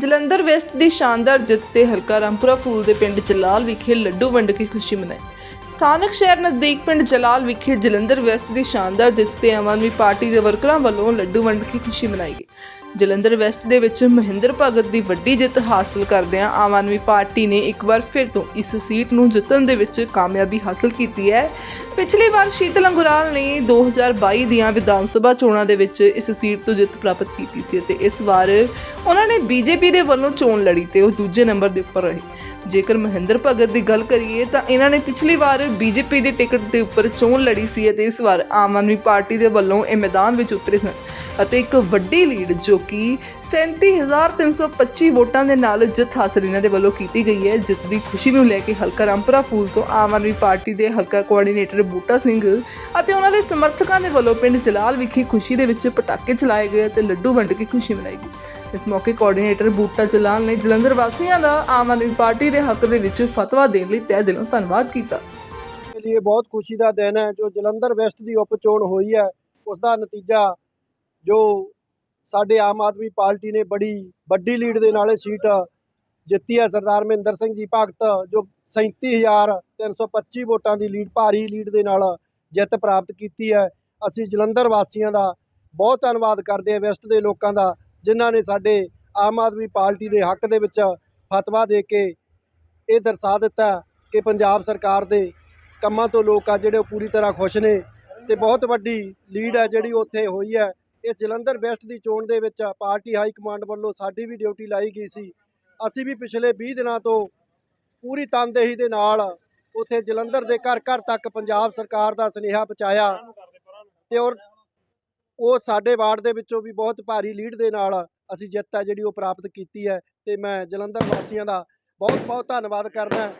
Jalandhar West ਦੀ ਸ਼ਾਨਦਾਰ ਜਿੱਤ ਤੇ ਹਲਕਾ ਰਾਮਪੁਰਾ ਫੂਲ ਦੇ ਪਿੰਡ ਜਲਾਲ ਵਿਖੇ ਲੱਡੂ ਵੰਡ ਕੇ ਖੁਸ਼ੀ ਮਨਾਈ। ਸਥਾਨਕ ਸ਼ਹਿਰ ਨਜ਼ਦੀਕ ਪਿੰਡ ਜਲਾਲ ਵਿਖੇ ਜਲੰਧਰ ਵੈਸਟ ਦੀ ਸ਼ਾਨਦਾਰ ਜਿੱਤ ਤੇ ਆਮ ਆਦਮੀ ਪਾਰਟੀ ਦੇ ਵਰਕਰਾਂ ਵੱਲੋਂ ਲੱਡੂ ਵੰਡ ਕੇ ਖੁਸ਼ੀ ਮਨਾਈ ਗਈ। ਜਲੰਧਰ ਵੈਸਟ ਦੇ ਵਿੱਚ ਮਹਿੰਦਰ ਭਗਤ ਦੀ ਵੱਡੀ ਜਿੱਤ ਹਾਸਲ ਕਰਦਿਆਂ ਆਮ ਆਦਮੀ ਪਾਰਟੀ ਨੇ ਇੱਕ ਵਾਰ ਫਿਰ ਤੋਂ ਇਸ ਸੀਟ ਨੂੰ ਜਿੱਤਣ ਦੇ ਵਿੱਚ ਕਾਮਯਾਬੀ ਹਾਸਲ ਕੀਤੀ ਹੈ। ਪਿਛਲੀ ਵਾਰ ਸ਼ੀਤਲ ਅੰਗੁਰਾਲ ਨੇ 2022 ਦੀਆਂ ਵਿਧਾਨ ਸਭਾ ਚੋਣਾਂ ਦੇ ਵਿੱਚ ਇਸ ਸੀਟ ਤੋਂ ਜਿੱਤ ਪ੍ਰਾਪਤ ਕੀਤੀ ਸੀ ਅਤੇ ਇਸ ਵਾਰ ਉਹਨਾਂ ਨੇ ਬੀਜੇਪੀ ਦੇ ਵੱਲੋਂ ਚੋਣ ਲੜੀ ਤੇ ਉਹ ਦੂਜੇ ਨੰਬਰ ਦੇ ਉੱਪਰ ਰਹੇ। ਜੇਕਰ ਮਹਿੰਦਰ ਭਗਤ ਦੀ ਗੱਲ ਕਰੀਏ ਤਾਂ ਇਹਨਾਂ ਨੇ ਪਿਛਲੀ ਵਾਰ ਬੀਜੇਪੀ ਦੀ ਟਿਕਟ ਦੇ ਉੱਪਰ ਚੋਣ ਲੜੀ ਸੀ ਅਤੇ ਇਸ ਵਾਰ ਆਮ ਆਦਮੀ ਪਾਰਟੀ ਦੇ ਵੱਲੋਂ ਇਹ ਮੈਦਾਨ ਵਿੱਚ ਉਤਰੇ ਸਨ ਅਤੇ ਇੱਕ ਵੱਡੀ ਲੀਡ ਜੋ ਕਿ 37325 ਵੋਟਾਂ ਦੇ ਨਾਲ ਜਿੱਤ ਹਾਸਲ ਇਹਨਾਂ ਦੇ ਵੱਲੋਂ ਕੀਤੀ ਗਈ ਹੈ। ਜਿੱਤ ਦੀ ਖੁਸ਼ੀ ਨੂੰ ਲੈ ਕੇ ਹਲਕਾ ਰਾਮਪੁਰਾ ਫੂਲ ਤੋਂ ਆਮ ਆਦਮੀ ਪਾਰਟੀ ਦੇ ਹਲਕਾ ਕੋਆਰਡੀਨੇਟਰ ਬੂਟਾ ਸਿੰਘ ਅਤੇ ਉਹਨਾਂ ਦੇ ਸਮਰਥਕਾਂ ਦੇ ਵੱਲੋਂ ਪਿੰਡ ਜਲਾਲ ਵਿਖੇ ਖੁਸ਼ੀ ਦੇ ਵਿੱਚ ਪਟਾਕੇ ਚਲਾਏ ਗਏ ਤੇ ਲੱਡੂ ਵੰਡ ਕੇ ਖੁਸ਼ੀ ਮਨਾਈ ਗਈ। ਇਸ ਮੌਕੇ ਕੋਆਰਡੀਨੇਟਰ ਬੂਟਾ ਜਲਾਲ ਨੇ ਜਲੰਧਰ ਵਾਸੀਆਂ ਦਾ ਆਮ ਆਦਮੀ ਪਾਰਟੀ ਦੇ ਹੱਕ ਦੇ ਵਿੱਚ ਫਤਵਾ ਦੇਣ ਲਈ ਤਹਿ ਦਿਲੋਂ ਧੰਨਵਾਦ ਕੀਤਾ। ਲਈ ਬਹੁਤ ਖੁਸ਼ੀ ਦਾ ਦਿਨ ਹੈ, ਜੋ ਜਲੰਧਰ ਵੈਸਟ ਦੀ ਉਪ ਚੋਣ ਹੋਈ ਹੈ, ਉਸ ਦਾ ਨਤੀਜਾ ਜੋ ਸਾਡੇ ਆਮ ਆਦਮੀ ਪਾਰਟੀ ਨੇ ਬੜੀ ਵੱਡੀ ਲੀਡ ਦੇ ਨਾਲ ਸੀਟ ਜਿੱਤੀ ਹੈ ਸਰਦਾਰ ਮਹਿੰਦਰ ਸਿੰਘ ਜੀ ਭਗਤ, ਜੋ 37325 ਵੋਟਾਂ ਦੀ ਲੀਡ, ਭਾਰੀ ਲੀਡ ਦੇ ਨਾਲ ਜਿੱਤ ਪ੍ਰਾਪਤ ਕੀਤੀ ਹੈ। ਅਸੀਂ ਜਲੰਧਰ ਵਾਸੀਆਂ ਦਾ ਬਹੁਤ ਧੰਨਵਾਦ ਕਰਦੇ ਹਾਂ ਵੈਸਟ ਦੇ ਲੋਕਾਂ ਦਾ, ਜਿਨ੍ਹਾਂ ਨੇ ਸਾਡੇ ਆਮ ਆਦਮੀ ਪਾਰਟੀ ਦੇ ਹੱਕ ਦੇ ਵਿੱਚ ਫਤਵਾ ਦੇ ਕੇ ਇਹ ਦਰਸਾ ਦਿੱਤਾ ਕਿ ਪੰਜਾਬ ਸਰਕਾਰ ਦੇ ਕੰਮਾਂ ਤੋਂ ਲੋਕ ਆ ਜਿਹੜੇ ਉਹ ਪੂਰੀ ਤਰ੍ਹਾਂ ਖੁਸ਼ ਨੇ ਤੇ ਬਹੁਤ ਵੱਡੀ ਲੀਡ ਹੈ ਜਿਹੜੀ ਉੱਥੇ ਹੋਈ ਹੈ। ਇਸ ਜਲੰਧਰ ਵੈਸਟ ਦੀ ਚੋਣ ਦੇ ਵਿੱਚ ਪਾਰਟੀ ਹਾਈ ਕਮਾਂਡ ਵੱਲੋਂ ਸਾਡੀ ਵੀ ਡਿਊਟੀ ਲਾਈ ਗਈ ਸੀ। ਅਸੀਂ ਵੀ ਪਿਛਲੇ 20 ਦਿਨਾਂ ਤੋਂ ਪੂਰੀ ਤਨਦੇਹੀ ਦੇ ਨਾਲ ਉੱਥੇ ਜਲੰਧਰ ਦੇ ਘਰ ਘਰ ਤੱਕ ਪੰਜਾਬ ਸਰਕਾਰ ਦਾ ਸੁਨੇਹਾ ਪਹੁੰਚਾਇਆ ਤੇ ਔਰ ਉਹ ਸਾਡੇ ਵਾਰਡ ਦੇ ਵਿੱਚੋਂ ਵੀ ਬਹੁਤ ਭਾਰੀ ਲੀਡ ਦੇ ਨਾਲ ਅਸੀਂ ਜਿੱਤ ਹੈ ਜਿਹੜੀ ਉਹ ਪ੍ਰਾਪਤ ਕੀਤੀ ਹੈ ਤੇ ਮੈਂ ਜਲੰਧਰ ਵਾਸੀਆਂ ਦਾ ਬਹੁਤ ਬਹੁਤ ਧੰਨਵਾਦ ਕਰਦਾ